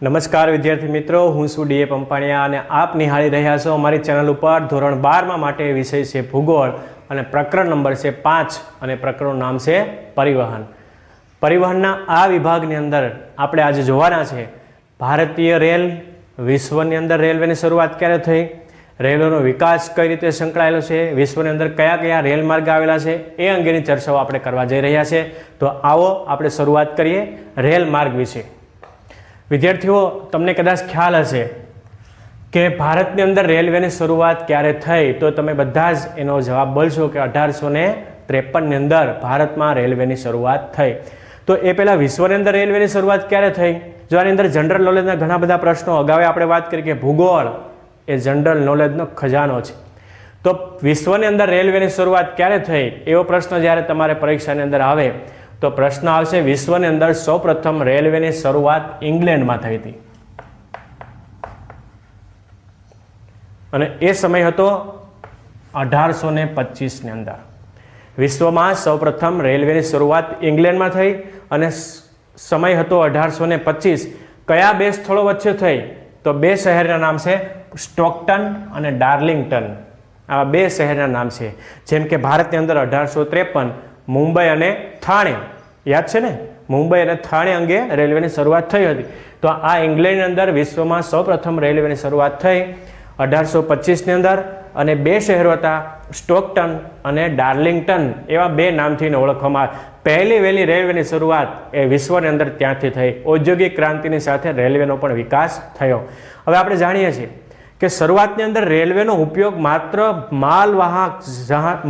નમસ્કાર વિદ્યાર્થી મિત્રો, હું છું ડીએ પંપાણિયા અને આપ નિહાળી રહ્યા છો અમારી ચેનલ ઉપર ધોરણ બારમાં માટે વિષય છે ભૂગોળ અને પ્રકરણ નંબર છે પાંચ અને પ્રકરણનું નામ છે પરિવહન. પરિવહનના આ વિભાગની અંદર આપણે આજે જોવાના છે, ભારતીય રેલ વિશ્વની અંદર રેલવેની શરૂઆત ક્યારે થઈ, રેલવેનો વિકાસ કઈ રીતે સંકળાયેલો છે, વિશ્વની અંદર કયા કયા રેલ માર્ગ આવેલા છે, એ અંગેની ચર્ચાઓ આપણે કરવા જઈ રહ્યા છે. તો આવો આપણે શરૂઆત કરીએ રેલ માર્ગ વિશે. વિદ્યાર્થીઓ, તમને કદાચ ખ્યાલ હશે કે ભારતની અંદર રેલવેની શરૂઆત ક્યારે થઈ, તો તમે બધા જ એનો જવાબ બોલશો કે અઢારસો ને ત્રેપનની અંદર ભારતમાં રેલવેની શરૂઆત થઈ. તો એ પહેલાં વિશ્વની અંદર રેલવેની શરૂઆત ક્યારે થઈ? જો આની અંદર જનરલ નોલેજના ઘણા બધા પ્રશ્નો, અગાઉ આપણે વાત કરી કે ભૂગોળ એ જનરલ નોલેજનો ખજાનો છે. તો વિશ્વની અંદર રેલવેની શરૂઆત ક્યારે થઈ? એવો પ્રશ્ન જ્યારે તમારે પરીક્ષાની અંદર આવે તો પ્રશ્ન આવશે, વિશ્વની અંદર સૌપ્રથમ રેલવેની શરૂઆત ઇંગ્લેન્ડમાં થઈ હતી. અને એ સમય હતો અઢારસો ને પચીસની અંદર. વિશ્વમાં સૌપ્રથમ રેલવેની શરૂઆત ઇંગ્લેન્ડમાં થઈ અને સમય હતો અઢારસો ને પચીસ. કયા બે સ્થળો વચ્ચે થઈ? તો બે શહેરના નામ છે સ્ટોકટન અને ડાર્લિંગટન. આ બે શહેરના નામ છે. જેમ કે ભારતની અંદર અઢારસો ત્રેપન, મુંબઈ અને થાણે. યાદ છે ને? મુંબઈ અને થાણે અંગે રેલવેની શરૂઆત થઈ હતી. તો આ ઇંગ્લેન્ડની અંદર વિશ્વમાં સૌપ્રથમ રેલવેની શરૂઆત થઈ અઢારસો પચીસની અંદર અને બે શહેરો હતા, સ્ટોકટન અને ડાર્લિંગટન. એવા બે નામથી ઓળખવામાં પહેલી વહેલી રેલવેની શરૂઆત એ વિશ્વની અંદર ત્યાંથી થઈ. ઔદ્યોગિક ક્રાંતિની સાથે રેલવેનો પણ વિકાસ થયો. હવે આપણે જાણીએ છીએ કે શરૂઆતની અંદર રેલવેનો ઉપયોગ માત્ર માલવાહક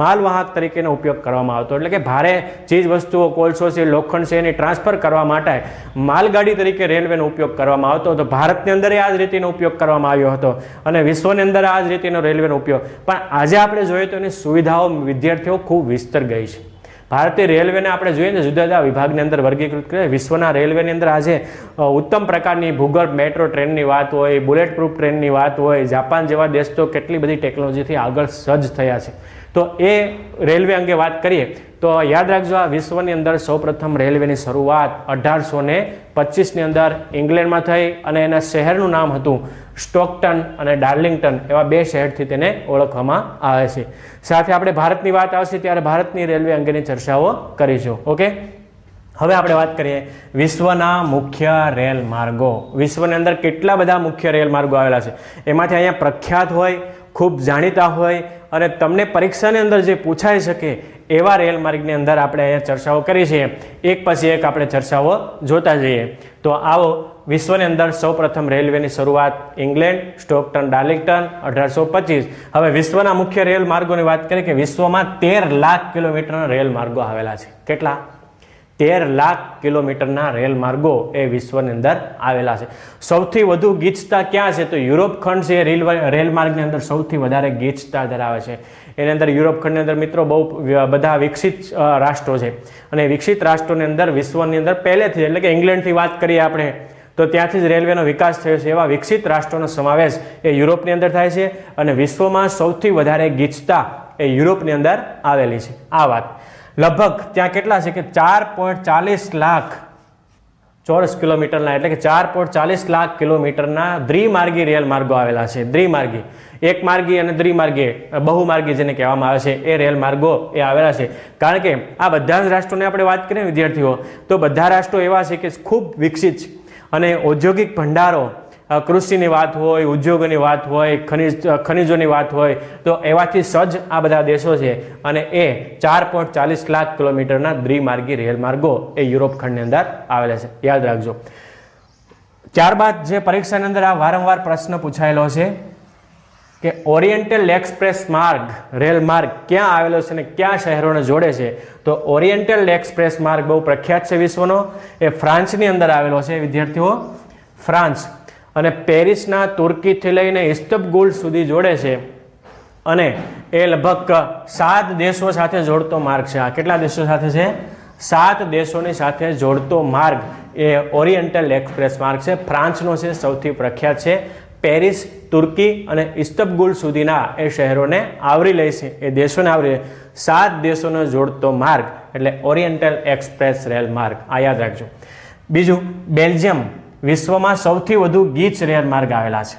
માલવાહક તરીકેનો ઉપયોગ કરવામાં આવતો. એટલે કે ભારે ચીજ વસ્તુઓ, કોલસો છે, લોખંડ છે, એની ટ્રાન્સફર કરવા માટે માલગાડી તરીકે રેલવેનો ઉપયોગ કરવામાં આવતો હતો. ભારતની અંદર આ જ રીતિનો ઉપયોગ કરવામાં આવ્યો હતો અને વિશ્વની અંદર આ જ રીતિનો રેલવેનો ઉપયોગ. પણ આજે આપણે જોઈએ તો એની સુવિધાઓ વિદ્યાર્થીઓ ખૂબ વિસ્તર ગઈ છે. ભારતીય રેલવેને આપણે જોઈએ ને જુદા જુદા વિભાગની અંદર વર્ગીકૃત કરીએ વિશ્વના રેલવેની અંદર આજે ઉત્તમ પ્રકારની ભૂગર્ભ મેટ્રો ટ્રેનની વાત હોય બુલેટ પ્રૂફ ટ્રેનની વાત હોય, જાપાન જેવા દેશ તો કેટલી બધી ટેકનોલોજીથી આગળ સજ્જ થયા છે. તો એ રેલવે અંગે વાત કરીએ, તો યાદ રાખજો આ વિશ્વની અંદર સૌપ્રથમ રેલવેની શરૂઆત અઢારસો ને પચીસની અંદર ઇંગ્લેન્ડમાં થઈ અને એના શહેરનું નામ હતું સ્ટોકટન અને ડાર્લિંગટન, એવા બે શહેરથી તેને ઓળખવામાં આવે છે. સાથે આપણે ભારતની વાત આવશે ત્યારે ભારતની રેલવે અંગેની ચર્ચાઓ કરીશું, ઓકે? હવે આપણે વાત કરીએ વિશ્વના મુખ્ય રેલ માર્ગો વિશ્વની અંદર કેટલા બધા મુખ્ય રેલ માર્ગો આવેલા છે? એમાંથી અહીંયા પ્રખ્યાત હોય ખૂબ જાણીતા હોય અને તમને પરીક્ષાની અંદર જે પૂછાઈ શકે એવા રેલ માર્ગની અંદર આપણે અહીંયા ચર્ચાઓ કરી છીએ એક પછી એક આપણે ચર્ચાઓ જોતા જઈએ. તો આવો વિશ્વની અંદર સૌપ્રથમ રેલવેની શરૂઆત ઇંગ્લેન્ડ, સ્ટોકટન, ડાર્લિંગટન અઢારસો પચીસ. હવે વિશ્વના મુખ્ય રેલ માર્ગોની વાત કરીએ કે વિશ્વમાં તેર લાખ કિલોમીટરના રેલ માર્ગો આવેલા છે. કેટલા? તેર લાખ કિલોમીટરના રેલ માર્ગો એ વિશ્વની અંદર આવેલા છે. સૌથી વધુ ગીચતા ક્યાં છે? તો યુરોપ ખંડ છે, રેલ રેલ માર્ગની અંદર સૌથી વધારે ગીચતા ધરાવે છે. એની અંદર યુરોપ ખંડની અંદર મિત્રો બહુ બધા વિકસિત રાષ્ટ્રો છે. અને વિકસિત રાષ્ટ્રોની અંદર વિશ્વની અંદર પહેલેથી એટલે કે ઇંગ્લેન્ડથી વાત કરીએ આપણે, તો ત્યાંથી જ રેલવેનો વિકાસ થયો છે. એવા વિકસિત રાષ્ટ્રોનો સમાવેશ એ યુરોપની અંદર થાય છે અને વિશ્વમાં સૌથી વધારે ગીચતા એ યુરોપની અંદર આવેલી છે. આ વાત. લગભગ ત્યાં કેટલા છે કે ચાર પોઈન્ટ ચાલીસ લાખ ચોરસ કિલોમીટરના, એટલે કે ચાર પોઈન્ટ ચાલીસ લાખ કિલોમીટરના દ્વિમાર્ગી રેલ માર્ગો આવેલા છે. દ્વિમાર્ગી. એક માર્ગી અને દ્વિમાર્ગી બહુમાર્ગી જેને કહેવામાં આવે છે, એ રેલ માર્ગો એ આવેલા છે. કારણ કે આ બધા જ રાષ્ટ્રોની આપણે વાત કરીએ વિદ્યાર્થીઓ, તો બધા રાષ્ટ્રો એવા છે કે ખૂબ વિકસિત છે. અને ઔદ્યોગિક ભંડારો કૃષિની વાત હોય, ઉદ્યોગોની વાત હોય, ખનિજ ખનિજોની વાત હોય, તો એવાથી સજ્જ આ બધા દેશો છે અને એ ચાર પોઈન્ટ ચાલીસ લાખ કિલોમીટરના દ્વિમાર્ગી રેલ માર્ગો એ યુરોપ ખંડની અંદર આવેલા છે. યાદ રાખજો. ત્યારબાદ જે પરીક્ષાની અંદર આ વારંવાર પ્રશ્ન પૂછાયેલો છે કે ઓરિએન્ટલ એક્સપ્રેસ માર્ગ, રેલ માર્ગ ક્યાં આવેલો છે અને ક્યાં શહેરોને જોડે છે? તો ઓરિએન્ટલ એક્સપ્રેસ માર્ગ બહુ પ્રખ્યાત છે વિશ્વનો. એ ફ્રાન્સની અંદર આવેલો છે, વિદ્યાર્થીઓ. ફ્રાન્સ. અને પેરિસના તુર્કીથી લઈને ઇસ્તબગુલ સુધી જોડે છે. અને એ લગભગ સાત દેશો સાથે જોડતો માર્ગ છે. આ કેટલા દેશો સાથે છે? સાત દેશોની સાથે જોડતો માર્ગ એ ઓરિએન્ટલ એક્સપ્રેસ માર્ગ છે. ફ્રાન્સનો છે, સૌથી પ્રખ્યાત છે. પેરિસ, તુર્કી અને ઇસ્તબગુલ સુધીના એ શહેરોને આવરી લે છે. એ દેશોને આવરી લે સાત દેશોને જોડતો માર્ગ એટલે ઓરિએન્ટલ એક્સપ્રેસ રેલ માર્ગ. આ યાદ રાખજો. બીજું, બેલ્જિયમ. વિશ્વમાં સૌથી વધુ ગીચ રેલ માર્ગ આવેલા છે.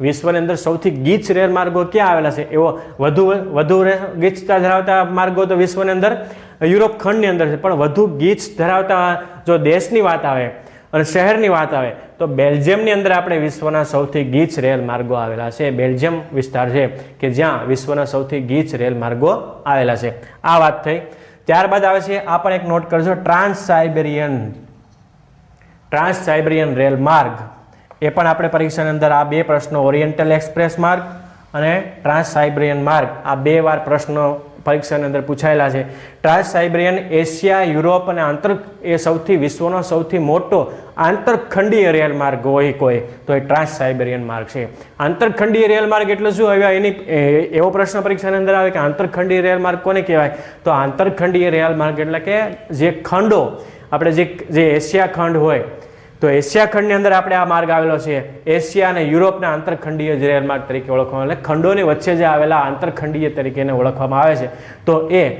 વિશ્વની અંદર સૌથી ગીચ રેલ માર્ગો ક્યાં આવેલા છે? એવો વધુ વધુ ગીચતા ધરાવતા માર્ગો તો વિશ્વની અંદર, યુરોપ ખંડની અંદર છે. પણ વધુ ગીચ ધરાવતા જો દેશની વાત આવે અને શહેરની વાત આવે, તો બેલ્જિયમની અંદર આપણે વિશ્વના સૌથી ગીચ રેલ માર્ગો આવેલા છે. બેલ્જિયમ વિસ્તાર છે કે જ્યાં વિશ્વના સૌથી ગીચ રેલ માર્ગો આવેલા છે. આ વાત થઈ. ત્યારબાદ આવે છે, આ પણ એક નોટ કરજો. Trans Siberian trans Siberian rail માર્ગ એ પણ આપણે પરીક્ષાની અંદર આ બે પ્રશ્નો ઓરિએન્ટલ એક્સપ્રેસ માર્ગ અને ટ્રાન્સ સાઇબેરિયન માર્ગ આ બે વાર પ્રશ્નો પરીક્ષાની અંદર પૂછાયેલા છે. ટ્રાન્સ સાઇબેરિયન એશિયા યુરોપ અને આંતર એ સૌથી, વિશ્વનો સૌથી મોટો આંતરખંડીય રેલ માર્ગ હોય કોઈ, તો એ ટ્રાન્સ સાઇબેરિયન માર્ગ છે. આંતરખંડીય રેલ માર્ગ એટલે શું? હવે એની એવો પ્રશ્ન પરીક્ષાની અંદર આવે કે આંતરખંડીય રેલ માર્ગ કોને કહેવાય? તો આંતરખંડીય રેલ માર્ગ એટલે કે જે ખંડો, આપણે જે જે એશિયા ખંડ હોય તો એશિયા ખંડની અંદર આપણે આ માર્ગ આવેલો છે. એશિયા અને યુરોપના આંતરખંડીય જે રેલમાર્ગ તરીકે ઓળખવામાં એટલે ખંડોની વચ્ચે જે આવેલા આંતરખંડીય તરીકે એને ઓળખવામાં આવે છે. તો એ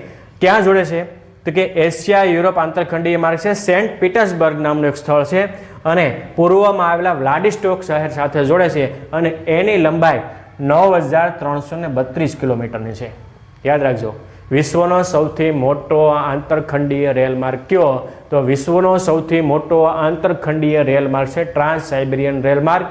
ક્યાં જોડે છે? તો કે એશિયા, યુરોપ આંતરખંડીય માર્ગ છે. સેન્ટ પીટર્સબર્ગ નામનું એક સ્થળ છે અને પૂર્વમાં આવેલા વ્લાડિસ્ટોક શહેર સાથે જોડે છે અને એની લંબાઈ નવ હજાર ત્રણસો ને બત્રીસ કિલોમીટરની છે. યાદ રાખજો. વિશ્વનો સૌથી મોટો આંતરખંડીય રેલ માર્ગ કયો? તો વિશ્વનો સૌથી મોટો આંતરખંડીય રેલ માર્ગ છે ટ્રાન્સ સાઇબેરિયન રેલ માર્ગ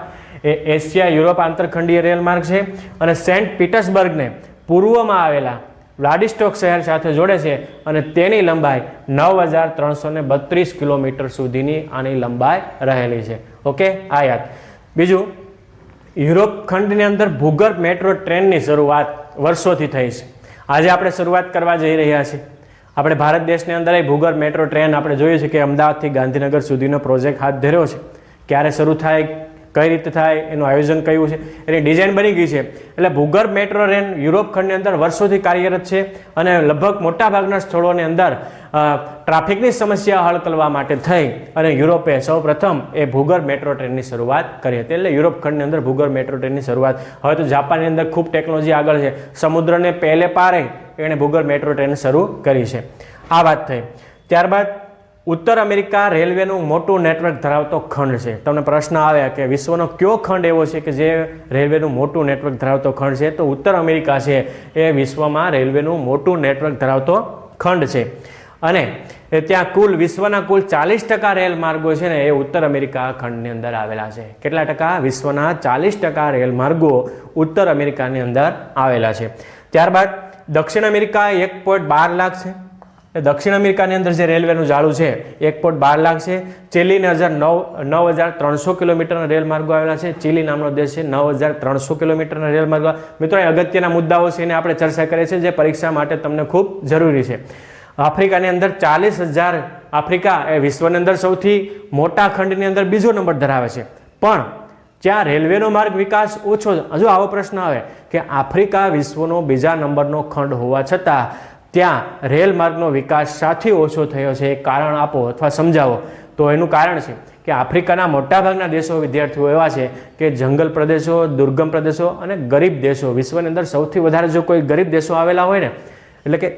એ એશિયા યુરોપ આંતરખંડીય રેલ માર્ગ છે અને સેન્ટ પીટર્સબર્ગને પૂર્વમાં આવેલા વ્લાડિસ્ટોક શહેર સાથે જોડે છે અને તેની લંબાઈ નવ હજાર ત્રણસો ને બત્રીસ કિલોમીટર સુધીની આની લંબાઈ રહેલી છે. ઓકે, આ યાદ. બીજું, યુરોપ ખંડની અંદર ભૂગર્ભ મેટ્રો ટ્રેનની શરૂઆત વર્ષોથી થઈ છે. આજે આપણે શરૂઆત કરવા જઈ રહ્યા છીએ. આપણે ભારત દેશની અંદર એ ભૂગર્ભ મેટ્રો ટ્રેન આપણે જોયું છે કે અમદાવાદથી ગાંધીનગર સુધીનો પ્રોજેક્ટ હાથ ધર્યો છે. ક્યારે શરૂ થાય કઈ રીતે થાય, એનું આયોજન કયું છે, એની ડિઝાઇન બની ગઈ છે. એટલે ભૂગર્ભ મેટ્રો ટ્રેન યુરોપ ખંડની અંદર વર્ષોથી કાર્યરત છે અને લગભગ મોટાભાગના સ્થળોની અંદર ટ્રાફિકની સમસ્યા હલ કરવા માટે થઈ અને યુરોપે સૌ પ્રથમ એ ભૂગર્ભ મેટ્રો ટ્રેનની શરૂઆત કરી હતી. એટલે યુરોપ ખંડની અંદર ભૂગર્ભ મેટ્રો ટ્રેનની શરૂઆત. હવે તો જાપાનની અંદર ખૂબ ટેકનોલોજી આગળ છે. સમુદ્રને પહેલે પારે એણે ભૂગર્ભ મેટ્રો ટ્રેન શરૂ કરી છે. આ વાત થઈ. ત્યારબાદ ઉત્તર અમેરિકા રેલવેનું મોટું નેટવર્ક ધરાવતો ખંડ છે. તમને પ્રશ્ન આવે કે વિશ્વનો કયો ખંડ એવો છે કે જે રેલવેનું મોટું નેટવર્ક ધરાવતો ખંડ છે? તો ઉત્તર અમેરિકા છે. એ વિશ્વમાં રેલવેનું મોટું નેટવર્ક ધરાવતો ખંડ છે. અને ત્યાં કુલ વિશ્વના કુલ ચાલીસ ટકા રેલ માર્ગો છે ને એ ઉત્તર અમેરિકા ખંડની અંદર આવેલા છે. કેટલા ટકા? વિશ્વના ચાલીસ ટકા રેલ માર્ગો ઉત્તર અમેરિકાની અંદર આવેલા છે. ત્યારબાદ દક્ષિણ અમેરિકા એક પોઈન્ટ બાર લાખ છે. એ દક્ષિણ અમેરિકાની અંદર જે રેલવેનું જાળું છે, એક પોઈન્ટ બાર લાખ છે. ચીલીને હજાર નવ નવ હજાર ત્રણસો કિલોમીટરના રેલ માર્ગો આવેલા છે. ચીલી નામનો દેશ છે, નવ હજાર ત્રણસો કિલોમીટરના રેલ માર્ગો મિત્રો અગત્યના મુદ્દાઓ છે એને આપણે ચર્ચા કરીએ છીએ, જે પરીક્ષા માટે તમને ખૂબ જરૂરી છે. આફ્રિકાની અંદર ચાલીસ હજાર આફ્રિકા એ વિશ્વની અંદર સૌથી મોટા ખંડની અંદર બીજો નંબર ધરાવે છે. પણ જ્યાં રેલવેનો માર્ગ વિકાસ ઓછો હજુ આવો પ્રશ્ન આવે કે આફ્રિકા વિશ્વનો બીજા નંબરનો ખંડ હોવા છતાં ત્યાં રેલ માર્ગનો વિકાસ સાથી ઓછો થયો છે એ કારણ આપો અથવા સમજાવો. તો એનું કારણ છે કે આફ્રિકાના મોટાભાગના દેશો વિદ્યાર્થીઓ એવા છે કે જંગલ પ્રદેશો, દુર્ગમ પ્રદેશો અને ગરીબ દેશો. વિશ્વની અંદર સૌથી વધારે જો કોઈ ગરીબ દેશો આવેલા હોય ને, એટલે કે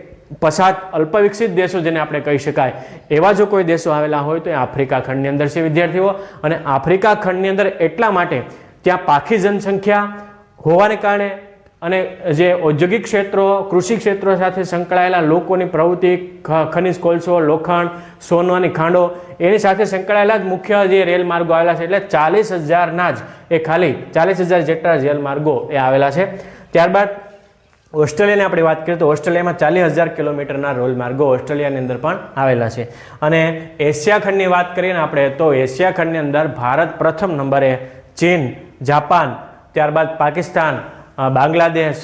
પછાત અલ્પ વિકસિત દેશો જેને આપણે કહી શકાય, એવા જો કોઈ દેશો આવેલા હોય તો એ આફ્રિકા ખંડની અંદર છે વિદ્યાર્થીઓ. અને આફ્રિકા ખંડની અંદર એટલા માટે ત્યાં પાખી જનસંખ્યા હોવાને કારણે અને જે ઔદ્યોગિક ક્ષેત્રો, કૃષિ ક્ષેત્રો સાથે સંકળાયેલા લોકોની પ્રવૃત્તિ ખનિજ કોલસો, લોખંડ સોનાની ખાંડો, એની સાથે સંકળાયેલા જ મુખ્ય જે રેલ માર્ગો આવેલા છે, એટલે ચાલીસ હજારના જ એ ખાલી ચાલીસ હજાર જેટલા રેલ માર્ગો એ આવેલા છે. ત્યારબાદ ઓસ્ટ્રેલિયાની આપણે વાત કરીએ તો ઓસ્ટ્રેલિયામાં ચાલીસ હજાર કિલોમીટરના રોલ માર્ગો ઓસ્ટ્રેલિયાની અંદર પણ આવેલા છે. અને એશિયા ખંડની વાત કરીએ ને આપણે, તો એશિયા ખંડની અંદર ભારત પ્રથમ નંબરે ચીન, જાપાન, ત્યારબાદ પાકિસ્તાન બાંગ્લાદેશ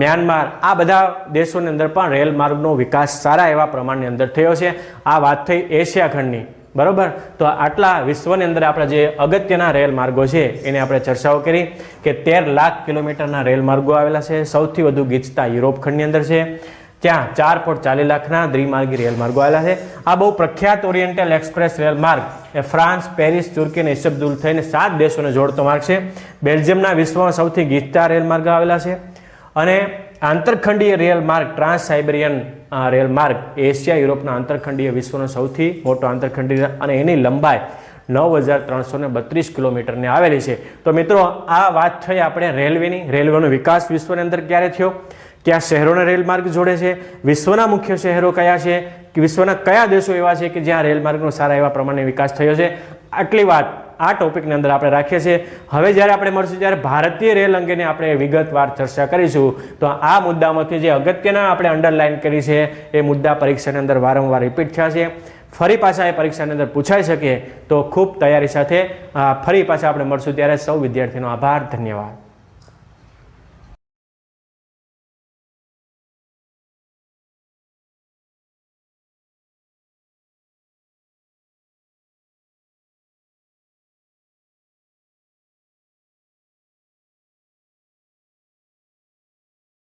મ્યાનમાર આ બધા દેશોની અંદર પણ રેલ માર્ગનો વિકાસ સારા એવા પ્રમાણની અંદર થયો છે. આ વાત થઈ એશિયા ખંડની, બરોબર? તો આટલા વિશ્વની અંદર આપણા જે અગત્યના રેલ માર્ગો છે, એની આપણે ચર્ચાઓ કરી કે તેર લાખ કિલોમીટરના રેલ માર્ગો આવેલા છે. સૌથી વધુ ગીચતા યુરોપ ખંડની અંદર છે. ત્યાં ચાર પોઈન્ટ ચાલીસ લાખના દ્વિમાર્ગી રેલ માર્ગો આવેલા છે. આ બહુ પ્રખ્યાત ઓરિએન્ટલ એક્સપ્રેસ રેલ માર્ગ એ ફ્રાન્સ, પેરિસ, તુર્કી અને ઇસ્તબદુલ થઈને સાત દેશોને જોડતો માર્ગ છે. બેલ્જિયમના વિશ્વમાં સૌથી ગીચતા રેલ માર્ગ આવેલા છે અને આંતરખંડીય રેલ માર્ગ ટ્રાન્સ સાઇબેરિયન રેલ માર્ગ એશિયા, યુરોપના આંતરખંડીય વિશ્વનો સૌથી મોટો આંતરખંડીય અને એની લંબાઈ નવ હજાર ત્રણસો ને બત્રીસ કિલોમીટરની આવેલી છે. તો મિત્રો, આ વાત થઈ આપણે રેલવેની. રેલવેનો વિકાસ વિશ્વની અંદર ક્યારે થયો? કયા શહેરોને રેલ માર્ગ જોડે છે? વિશ્વના મુખ્ય શહેરો કયા છે? કે વિશ્વના કયા દેશો એવા છે કે જ્યાં રેલ માર્ગનો સારા એવા પ્રમાણે વિકાસ થયો છે? આટલી વાત આ ટોપિકની અંદર આપણે રાખીએ છીએ. હવે જ્યારે આપણે મળશું ત્યારે ભારતીય રેલ અંગેની આપણે વિગતવાર ચર્ચા કરીશું, તો આ મુદ્દામાંથી જે અગત્યના આપણે અંડરલાઇન કરી છે, એ મુદ્દા પરીક્ષાની અંદર વારંવાર રિપીટ થયા છે. ફરી પાછા એ પરીક્ષાની અંદર પૂછાઈ શકે તો ખૂબ તૈયારી સાથે ફરી પાછા આપણે મળશું. ત્યારે સૌ વિદ્યાર્થીનો આભાર. ધન્યવાદ.